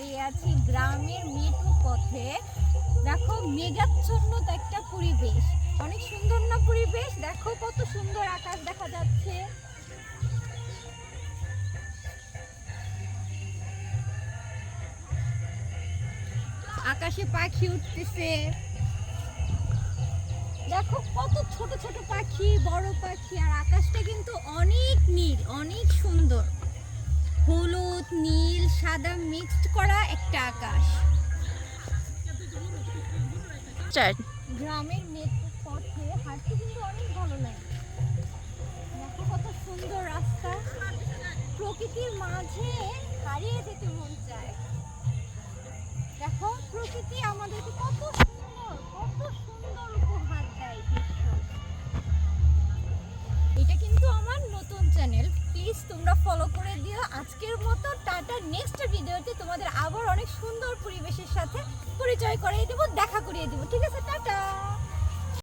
দাঁড়িয়ে আছি গ্রামের মেঠো পথে। দেখো মেঘাচ্ছন্ন একটা পরিবেশ। অনেক সুন্দর না পরিবেশ? দেখো কত সুন্দর আকাশ দেখা যাচ্ছে। আকাশে পাখি উঠতেছে। দেখো কত ছোট ছোট পাখি, বড় পাখি, আর আকাশটা কিন্তু অনেক নীল, অনেক সুন্দর। হলুদ, নীল সাদা মিক্সড করা একটা আকাশ। গ্রামের পথে হাঁটতে কিন্তু অনেক ভালো লাগে। দেখো কত সুন্দর রাস্তা। প্রকৃতির মাঝে হারিয়ে যেতে মন চায়। দেখো প্রকৃতি আমাদেরকে কত সুন্দর কত সুন্দর উপহার দেয় এটা কিন্তু আমার নতুন চ্যানেল প্লিজ তোমরা ফলো করে দিও। আজকের মতো নেক্সট ভিডিওতে তোমাদের আবার অনেক সুন্দর পরিবেশের সাথে পরিচয় করিয়ে দেবো, দেখা করিয়ে দেবো। ঠিক আছে, টাটা!